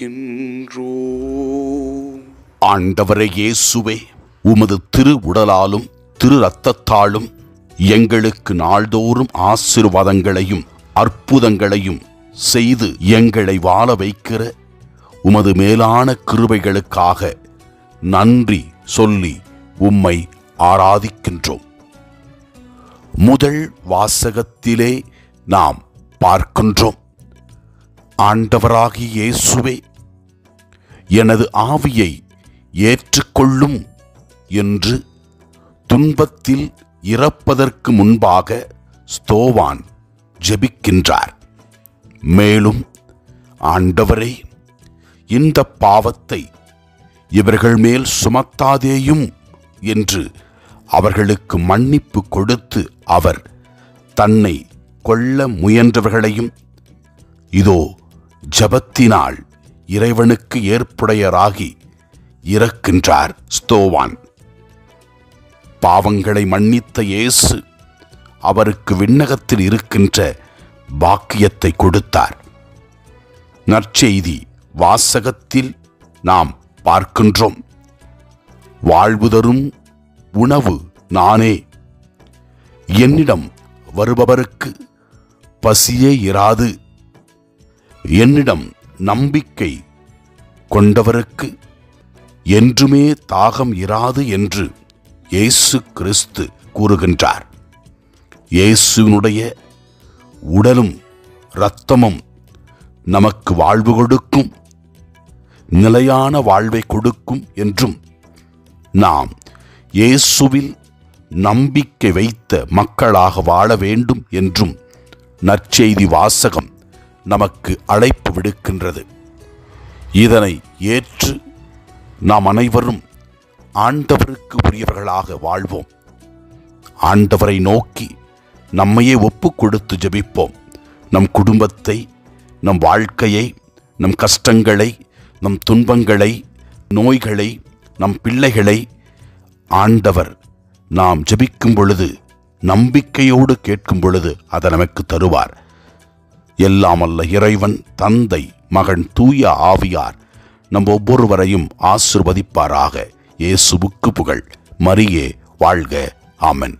ஆண்டவரையே ஆண்டவரே இயேசுவே உமது திரு உடலாலும் திரு இரத்தத்தாலும் எங்களுக்கு நாள்தோறும் ஆசீர்வாதங்களையும் அற்புதங்களையும் செய்து எங்களை வாழ வைக்கிற உமது மேலான கிருபைகளுக்காக நன்றி சொல்லி உம்மை ஆராதிக்கின்றோம். முதல் வாசகத்திலே நாம் பார்க்கின்றோம். ஆண்டவராகியே இயேசுவே எனது ஆவியை ஏற்றுக்கொள்ளும் என்று துன்பத்தில் இறப்பதற்கு முன்பாக ஸ்தோவான் ஜெபிக்கின்றார். மேலும் ஆண்டவரே இந்த பாவத்தை இவர்கள் மேல் சுமத்தாதேயும் என்று அவர்களுக்கு மன்னிப்பு கொடுத்து அவர் தன்னை கொல்ல முயன்றவர்களையும் இதோ ஜபத்தினால் இறைவனுக்கு ஏற்புடையராகி இறக்கின்றார். ஸ்தோவான். பாவங்களை மன்னித்த இயேசு அவருக்கு விண்ணகத்தில் இருக்கின்ற பாக்கியத்தை கொடுத்தார். நற்செய்தி வாசகத்தில் நாம் பார்க்கின்றோம். வாழ்வு தரும் உணவு நானே. என்னிடம் வருபவருக்கு பசியே இராது. என்னிடம் நம்பிக்கை கொண்டவருக்கு என்றுமே தாகம் இராது என்று இயேசு கிறிஸ்து கூறுகின்றார். இயேசுனுடைய உடலும் இரத்தமும் நமக்கு வாழ்வு கொடுக்கும் நிலையான வாழ்வை கொடுக்கும் என்றும் நாம் இயேசுவில் நம்பிக்கை வைத்த மக்களாக வாழ வேண்டும் என்றும் நற்செய்தி வாசகம் நமக்கு அழைப்பு விடுக்கின்றது. இதனை ஏற்று நாம் அனைவரும் ஆண்டவருக்கு உரியவர்களாக வாழ்வோம். ஆண்டவரை நோக்கி நம்மையே ஒப்பு கொடுத்து ஜெபிப்போம். நம் குடும்பத்தை நம் வாழ்க்கையை நம் கஷ்டங்களை நம் துன்பங்களை நோய்களை நம் பிள்ளைகளை ஆண்டவர் நாம் ஜபிக்கும் பொழுது நம்பிக்கையோடு கேட்கும் பொழுது அதை நமக்கு தருவார். எல்லாம் அல்ல இறைவன் தந்தை மகன் தூய ஆவியார். நம் ஒவ்வொருவரையும் ஆசிர்வதிப்பாராக. இயேசுவுக்கு புகழ். மரியே வாழ்க. ஆமன்.